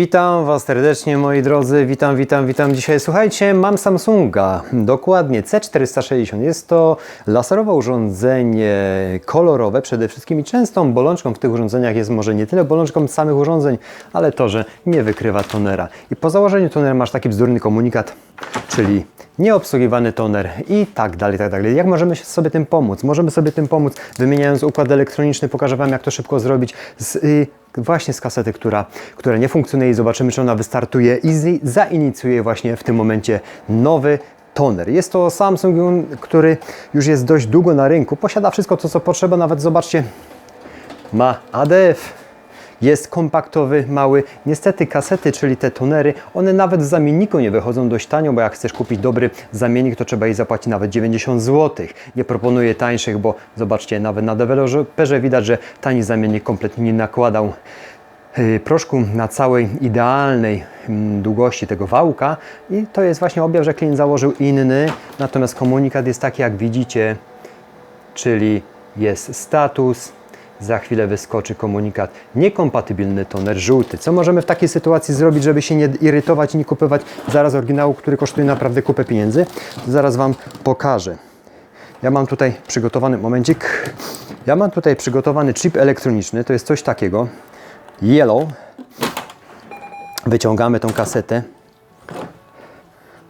Witam Was serdecznie moi drodzy, witam, witam, witam dzisiaj. Słuchajcie, mam Samsunga, dokładnie C460. Jest to laserowe urządzenie kolorowe przede wszystkim i częstą bolączką w tych urządzeniach jest może nie tyle bolączką samych urządzeń, ale to, że nie wykrywa tonera. I po założeniu tonera masz taki bzdurny komunikat, czyli nieobsługiwany toner i tak dalej, tak dalej. Jak możemy sobie tym pomóc? Możemy sobie tym pomóc wymieniając układ elektroniczny, pokażę Wam jak to szybko zrobić z, y, właśnie z kasety, która, która nie funkcjonuje i zobaczymy czy ona wystartuje i z, zainicjuje właśnie w tym momencie nowy toner. Jest to Samsung, który już jest dość długo na rynku, posiada wszystko to co potrzeba, nawet zobaczcie, ma ADF, jest kompaktowy, mały. Niestety kasety, czyli te tonery, one nawet w zamienniku nie wychodzą dość tanio, bo jak chcesz kupić dobry zamiennik, to trzeba jej zapłacić nawet 90 zł. Nie proponuję tańszych, bo zobaczcie, nawet na deweloperze widać, że tani zamiennik kompletnie nie nakładał yy, proszku na całej idealnej mm, długości tego wałka i to jest właśnie objaw, że klient założył inny, natomiast komunikat jest taki jak widzicie, czyli jest status, za chwilę wyskoczy komunikat niekompatybilny toner żółty. Co możemy w takiej sytuacji zrobić, żeby się nie irytować i nie kupować zaraz oryginału, który kosztuje naprawdę kupę pieniędzy? Zaraz Wam pokażę. Ja mam tutaj przygotowany, momencik, ja mam tutaj przygotowany chip elektroniczny, to jest coś takiego, yellow. Wyciągamy tą kasetę,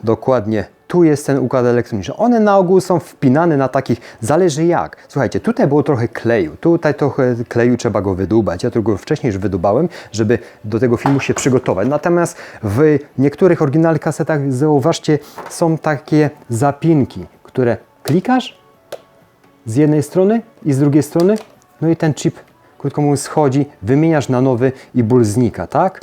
Dokładnie. Tu jest ten układ elektroniczny. One na ogół są wpinane na takich, zależy jak. Słuchajcie, tutaj było trochę kleju, tutaj trochę kleju trzeba go wydubać. Ja tego wcześniej już wydubałem, żeby do tego filmu się przygotować. Natomiast w niektórych oryginalnych kasetach, zauważcie, są takie zapinki, które klikasz z jednej strony i z drugiej strony, no i ten chip, krótko mówiąc, schodzi, wymieniasz na nowy i ból znika, tak?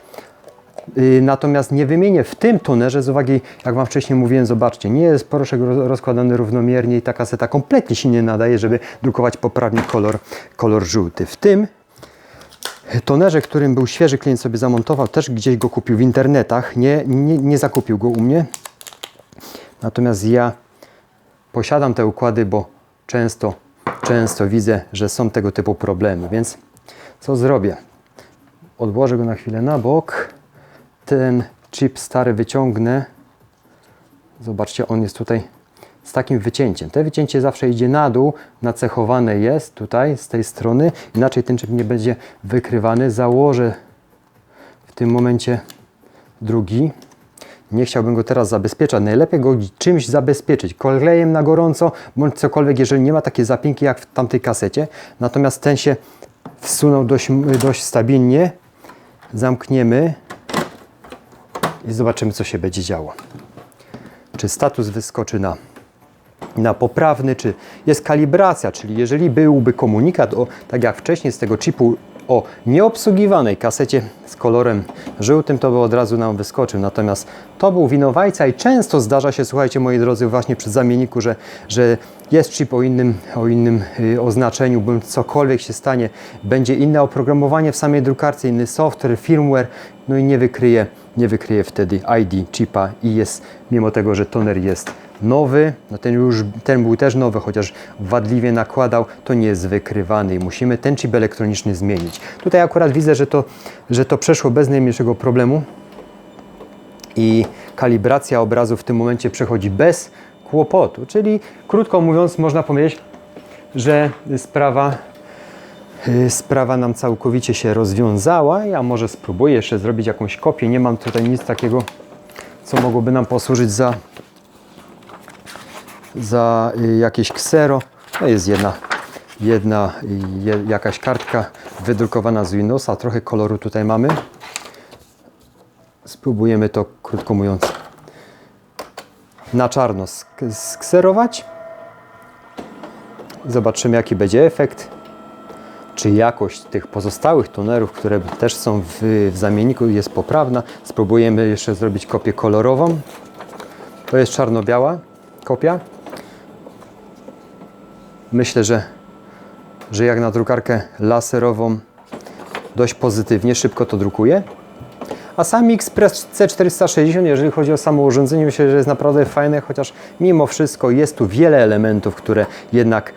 Yy, Natomiast nie wymienię w tym tonerze z uwagi, jak Wam wcześniej mówiłem, zobaczcie, nie jest proszek ro- rozkładany równomiernie i ta kaseta kompletnie się nie nadaje, żeby drukować poprawnie kolor, kolor żółty. W tym tonerze, którym był świeży klient sobie zamontował, też gdzieś go kupił w internetach, nie, nie, nie zakupił go u mnie. Natomiast ja posiadam te układy, bo często, często widzę, że są tego typu problemy, więc co zrobię? Odłożę go na chwilę na bok. Ten chip stary wyciągnę. Zobaczcie, on jest tutaj z takim wycięciem. To wycięcie zawsze idzie na dół, nacechowane jest tutaj z tej strony, inaczej ten chip nie będzie wykrywany. Założę w tym momencie drugi. Nie chciałbym go teraz zabezpieczać. Najlepiej go czymś zabezpieczyć. Klejem na gorąco, bądź cokolwiek, jeżeli nie ma takiej zapinki jak w tamtej kasecie. Natomiast ten się wsunął dość, dość stabilnie. Zamkniemy i zobaczymy, co się będzie działo. Czy status wyskoczy na, na poprawny, czy jest kalibracja, czyli jeżeli byłby komunikat, o, tak jak wcześniej z tego chipu o nieobsługiwanej kasecie z kolorem żółtym, to by od razu nam wyskoczył. Natomiast to był winowajca i często zdarza się, słuchajcie moi drodzy, właśnie przy zamienniku, że, że jest chip o innym, o innym y, oznaczeniu, bądź cokolwiek się stanie, będzie inne oprogramowanie w samej drukarce, inny software, firmware, no i nie wykryje, nie wykryje wtedy ID chipa i jest, mimo tego, że toner jest nowy, no ten już, ten był też nowy, chociaż wadliwie nakładał, to nie jest wykrywany i musimy ten chip elektroniczny zmienić. Tutaj akurat widzę, że to, że to przeszło bez najmniejszego problemu i kalibracja obrazu w tym momencie przechodzi bez kłopotu, czyli krótko mówiąc można powiedzieć, że sprawa y, sprawa nam całkowicie się rozwiązała. Ja może spróbuję jeszcze zrobić jakąś kopię. Nie mam tutaj nic takiego, co mogłoby nam posłużyć za, za y, jakieś ksero. To jest jedna, jedna y, je, jakaś kartka wydrukowana z Windowsa. Trochę koloru tutaj mamy. Spróbujemy to, krótko mówiąc, na czarno sk- skserować. Zobaczymy, jaki będzie efekt czy jakość tych pozostałych tonerów, które też są w, w zamienniku jest poprawna. Spróbujemy jeszcze zrobić kopię kolorową. To jest czarno-biała kopia. Myślę, że, że jak na drukarkę laserową dość pozytywnie, szybko to drukuje. A sam Express C460, jeżeli chodzi o samo urządzenie, myślę, że jest naprawdę fajne, chociaż mimo wszystko jest tu wiele elementów, które jednak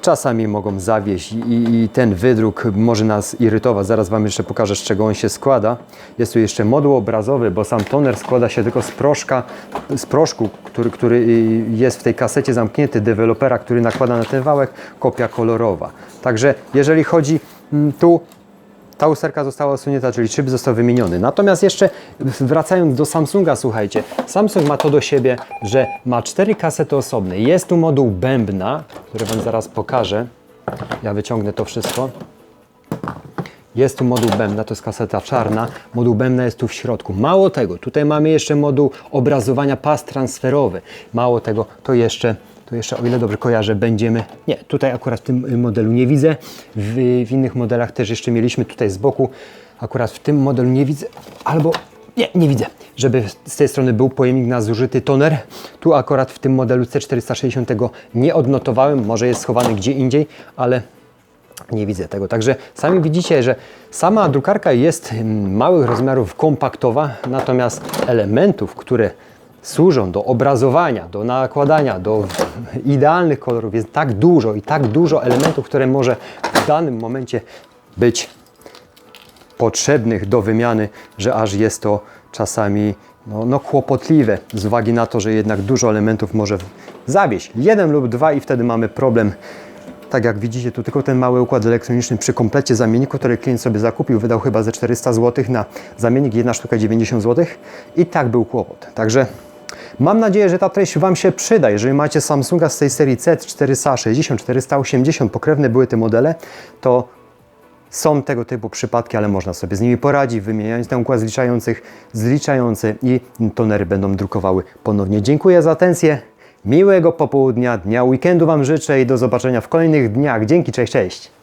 czasami mogą zawieść i, i, ten wydruk może nas irytować. Zaraz Wam jeszcze pokażę, z czego on się składa. Jest tu jeszcze moduł obrazowy, bo sam toner składa się tylko z proszka, z proszku, który, który y, jest w tej kasecie zamknięty dewelopera, który nakłada na ten wałek, kopia kolorowa. Także jeżeli chodzi mm, tu ta usterka została usunięta, czyli szyb został wymieniony. Natomiast jeszcze wracając do Samsunga, słuchajcie, Samsung ma to do siebie, że ma cztery kasety osobne. Jest tu moduł bębna, który Wam zaraz pokażę. Ja wyciągnę to wszystko. Jest tu moduł bębna, to jest kaseta czarna. Moduł bębna jest tu w środku. Mało tego, tutaj mamy jeszcze moduł obrazowania pas transferowy. Mało tego, to jeszcze, to jeszcze o ile dobrze kojarzę, będziemy... Nie, tutaj akurat w tym modelu nie widzę. W, w innych modelach też jeszcze mieliśmy tutaj z boku. Akurat w tym modelu nie widzę, albo... Nie, nie widzę, żeby z tej strony był pojemnik na zużyty toner. Tu akurat w tym modelu C460 tego nie odnotowałem, może jest schowany gdzie indziej, ale nie widzę tego. Także sami widzicie, że sama drukarka jest mm, małych rozmiarów kompaktowa, natomiast elementów, które służą do obrazowania, do nakładania, do idealnych kolorów jest tak dużo i tak dużo elementów, które może w danym momencie być potrzebnych do wymiany, że aż jest to czasami no, no kłopotliwe z uwagi na to, że jednak dużo elementów może zawieść. Jeden lub dwa i wtedy mamy problem. Tak jak widzicie, tu tylko ten mały układ elektroniczny przy komplecie zamienniku, który klient sobie zakupił, wydał chyba ze 400 zł na zamiennik, jedna sztuka 90 zł i tak był kłopot. Także mam nadzieję, że ta treść Wam się przyda. Jeżeli macie Samsunga z tej serii C460, 480, pokrewne były te modele, to są tego typu przypadki, ale można sobie z nimi poradzić, wymieniając ten układ zliczających, zliczający i tonery będą drukowały ponownie. Dziękuję za atencję. Miłego popołudnia, dnia weekendu Wam życzę i do zobaczenia w kolejnych dniach. Dzięki, cześć, cześć.